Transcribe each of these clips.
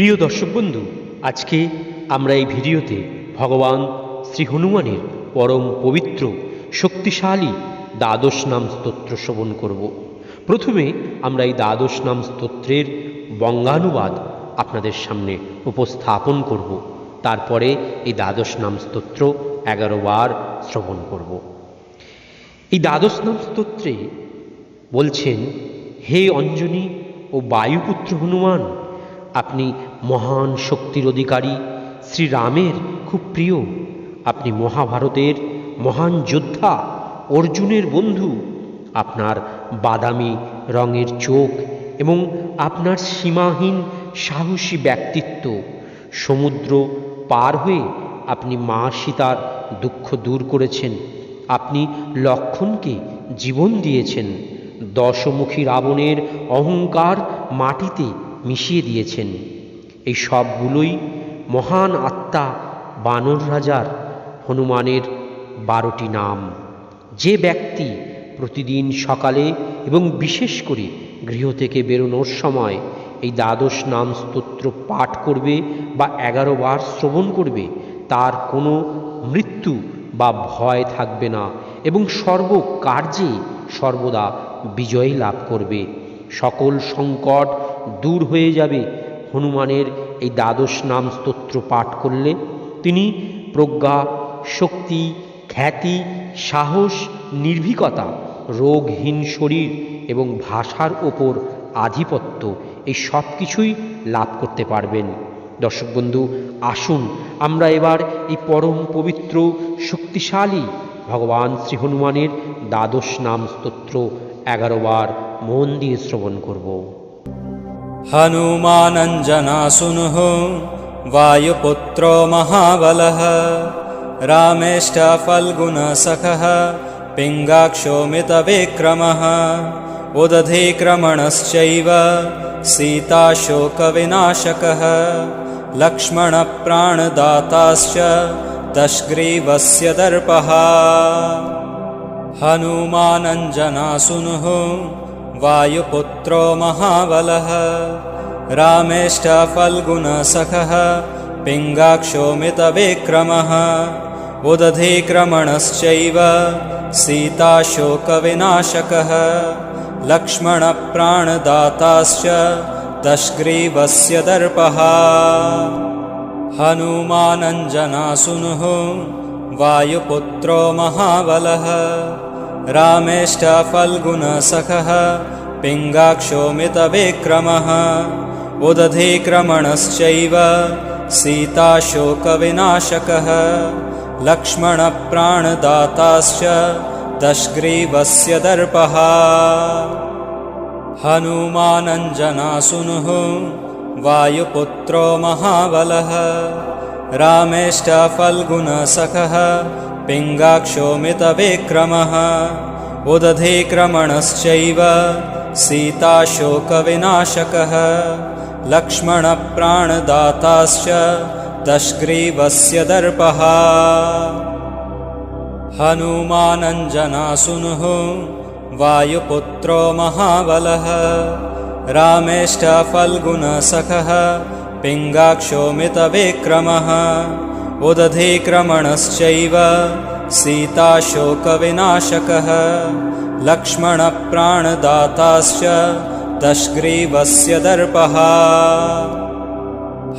প্রিয় দর্শক বন্ধু, আজকে আমরা এই ভিডিওতে ভগবান শ্রী হনুমানের পরম পবিত্র, শক্তিশালী দ্বাদশ নাম স্তোত্র শ্রবণ করব। প্রথমে আমরা এই দ্বাদশ নাম স্তোত্রের বঙ্গানুবাদ আপনাদের সামনে উপস্থাপন করব। তারপরে এই দ্বাদশ নাম স্তোত্র এগারো বার শ্রবণ করব। এই দ্বাদশ নাম স্তোত্রে বলছেন, হে অঞ্জনী ও বায়ুপুত্র হনুমান আপনি মহান শক্তির অধিকারী। শ্রীরামের খুব প্রিয়। আপনি মহাভারতের মহান যোদ্ধা, অর্জুনের বন্ধু। আপনার বাদামি রঙের চোখ এবং আপনার সীমাহীন সাহসী ব্যক্তিত্ব। সমুদ্র পার হয়ে আপনি মা সীতার দুঃখ দূর করেছেন। আপনি লক্ষণকে জীবন দিয়েছেন। দশমুখী রাবণের অহংকার মাটিতে মিশিয়ে দিয়েছেন। এই সবগুলোই মহান আত্মা বানর রাজার হনুমানের বারোটি নাম। যে ব্যক্তি প্রতিদিন সকালে এবং বিশেষ করে গৃহ থেকে বেরোনোর সময় এই দ্বাদশ নাম স্তোত্র পাঠ করবে বা এগারো বার শ্রবণ করবে, তার কোনো মৃত্যু বা ভয় থাকবে না এবং সর্বকার্যে সর্বদা বিজয় লাভ করবে। সকল সংকট দূর হয়ে যাবে। হনুমানের এই দ্বাদশ নাম স্তোত্র পাঠ করলে তিনি প্রজ্ঞা, শক্তি, খ্যাতি, সাহস, নির্ভীকতা, রোগহীন শরীর এবং ভাষার ওপর আধিপত্য, এই সব কিছুই লাভ করতে পারবেন। দর্শক বন্ধু, আসুন আমরা এবার এই পরম পবিত্র, শক্তিশালী ভগবান শ্রী হনুমানের দ্বাদশ নাম স্তোত্র এগারো বার মন দিয়ে শ্রবণ করব। हनुमानञ्जनासुनुः वायुपुत्रो महाबलः रामेष्टफल्गुणसखः पिङ्गाक्षो मितविक्रमः उदधिक्रमणश्चैव सीताशोकविनाशकः लक्ष्मणप्राणदाताश्च दशग्रीवस्य दर्पः। हनुमानञ्जनासुनुः वायुपुत्रो महाबलः रामेष्टफल्गुणसखः पिङ्गाक्षो मितविक्रमः उदधिक्रमणश्चैव सीताशोकविनाशकः लक्ष्मणप्राणदाताश्च दशग्रीवस्य दर्पः। हनुमानञ्जनासुनुः वायुपुत्रो महाबलः रामेष्टफल्गुणसखः पिङ्गाक्षो मितविक्रमः उदधिक्रमणश्चैव सीताशोकविनाशकः लक्ष्मणप्राणदाताश्च दशग्रीवस्य दर्पः। हनुमानञ्जनासुनुः वायुपुत्रो महाबलः रामेष्टफल्गुणसखः पिङ्गाक्षो मितविक्रमः उदधिक्रमणश्चैव सीताशोकविनाशकः लक्ष्मणप्राणदाताश्च दशग्रीवस्य दर्पः। हनुमानञ्जनासुनुः वायुपुत्रो महाबलः रामेष्टफल्गुणसखः पिङ्गाक्षो मितविक्रमः उदधिक्रमणश्चैव सीताशोकविनाशकः लक्ष्मणप्राणदाताश्च दशग्रीवस्य दर्पः।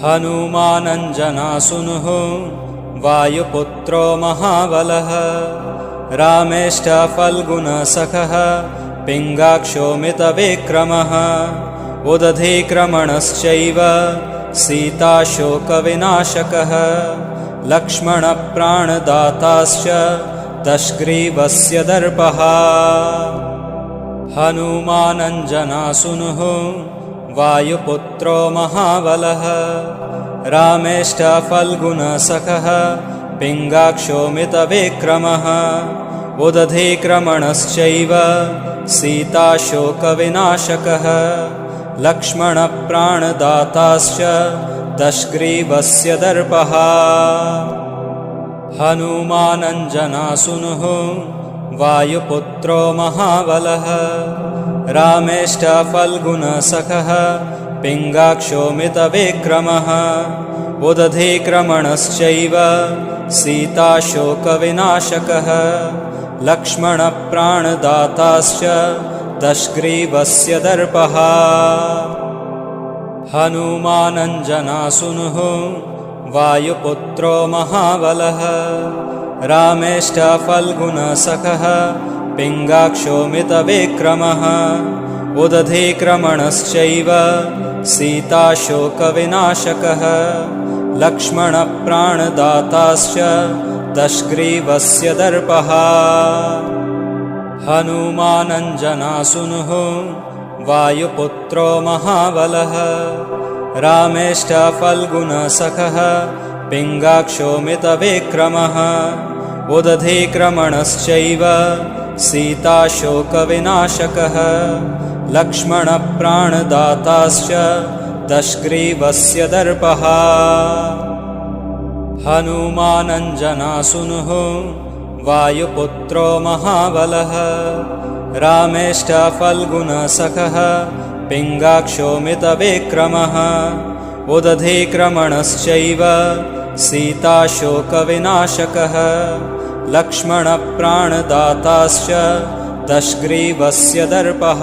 हनुमानञ्जनासुनुः वायुपुत्रो महाबलः रामेष्टफल्गुणसखः पिङ्गाक्षो मितविक्रमः उदधिक्रमणश्चैव सीताशोकविनाशकः लक्ष्मणप्राणदाताश्च दशग्रीवस्य दर्पः। हनुमानञ्जनासुनुः वायुपुत्रो महाबलः। रामेष्टफल्गुणसखः पिङ्गाक्षो मितविक्रमः उदधिक्रमणश्चैव सीताशोकविनाशकः। लक्ष्मणप्राणदाताश्च दशग्रीवस्य दर्पः। हनुमानञ्जनासुनुः वायुपुत्रो महाबलः। रामेष्टफल्गुणसखः पिङ्गाक्षोमितविक्रमः। उदधिक्रमणश्चैव सीताशोकविनाशकः। लक्ष्मणप्राणदाताश्च दशग्रीवस्य दर्पः हनुमानञ्जनासुनुः वायुपुत्रो महाबलः रामेष्टफल्गुणसखः पिङ्गाक्षोमितविक्रमः उदधिक्रमणश्चैव सीताशोकविनाशकः लक्ष्मणप्राणदाताश्च दशग्रीवस्य दर्पः। हनुमानञ्जनासुनुः वायुपुत्रो महाबलः रामेष्टफल्गुणसखः पिङ्गाक्षोमितविक्रमः उदधिक्रमणश्चैव सीताशोकविनाशकः लक्ष्मणप्राणदाताश्च दशग्रीवस्य दर्पः। हनुमानञ्जनासुनुः वायुपुत्रो महाबलः रामेष्टफल्गुणसखः पिङ्गाक्षोमितविक्रमः उदधिक्रमणश्चैव सीताशोकविनाशकः लक्ष्मणप्राणदाताश्च दशग्रीवस्य दर्पः